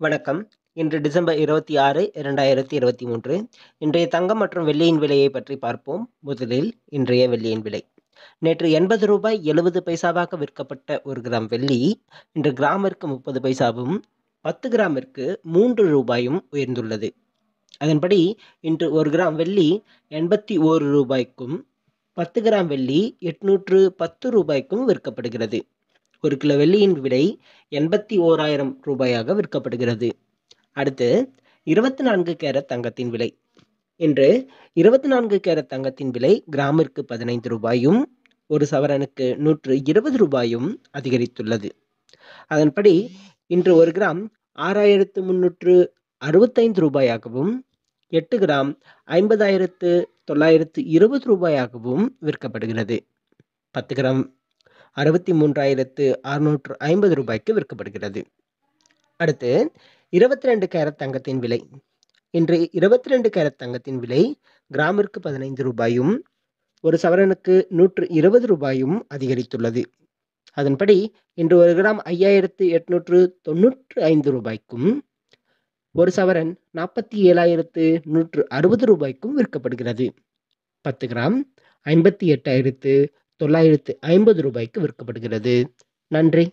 வணக்கம். இன்று டிசம்பர் 26, 2023 இன்றைய தங்கம் மற்றும் வெள்ளியின் விலையை பற்றி பார்ப்போம். முதலில் இன்றைய வெள்ளியின் விலை. நேற்று எண்பது ரூபாய் எழுபது பைசாவாக விற்கப்பட்ட ஒரு கிராம் வெள்ளி, இன்று கிராமிற்கு 30 பைசாவும், 10 கிராமிற்கு மூன்று ரூபாயும் உயர்ந்துள்ளது. அதன்படி இன்று ஒரு கிராம் வெள்ளி எண்பத்தி ஓரு ரூபாய்க்கும் பத்து கிராம் வெள்ளி எட்நூற்று பத்து ரூபாய்க்கும் விற்கப்படுகிறது. ஒரு கிலோ வெள்ளியின் விலை எண்பத்தி ஓராயிரம் ரூபாயாக விற்கப்படுகிறது. அடுத்து இருபத்தி நான்கு கேரட் தங்கத்தின் விலை. இன்று இருபத்தி நான்கு கேரட் தங்கத்தின் விலை கிராமிற்கு பதினைந்து ரூபாயும் ஒரு சவரனுக்கு நூற்று இருபது ரூபாயும் அதிகரித்துள்ளது. அதன்படி இன்று ஒரு கிராம் ஆறாயிரத்து முன்னூற்று அறுபத்தைந்து ரூபாயாகவும் எட்டு கிராம் ஐம்பதாயிரத்து தொள்ளாயிரத்து இருபது ரூபாயாகவும் விற்கப்படுகிறது. பத்து கிராம் அறுபத்தி மூன்றாயிரத்து அறுநூற்று ஐம்பது ரூபாய்க்கு விற்கப்படுகிறது. அடுத்து இருபத்தி ரெண்டு கேரட் தங்கத்தின் விலை. இன்று இருபத்தி ரெண்டு கேரட் தங்கத்தின் விலை கிராமிற்கு பதினைந்து ரூபாயும் ஒரு சவரனுக்கு நூற்று இருபது ரூபாயும் அதிகரித்துள்ளது. அதன்படி இன்று ஒரு கிராம் ஐயாயிரத்து எட்நூற்று தொன்னூற்று ஐந்து ரூபாய்க்கும் ஒரு சவரன் நாற்பத்தி ஏழாயிரத்து நூற்று அறுபது ரூபாய்க்கும் விற்கப்படுகிறது. பத்து கிராம் ஐம்பத்தி எட்டாயிரத்து தொள்ளாயிரத்து ஐம்பது ரூபாய்க்கு விற்கப்படுகிறது. நன்றி.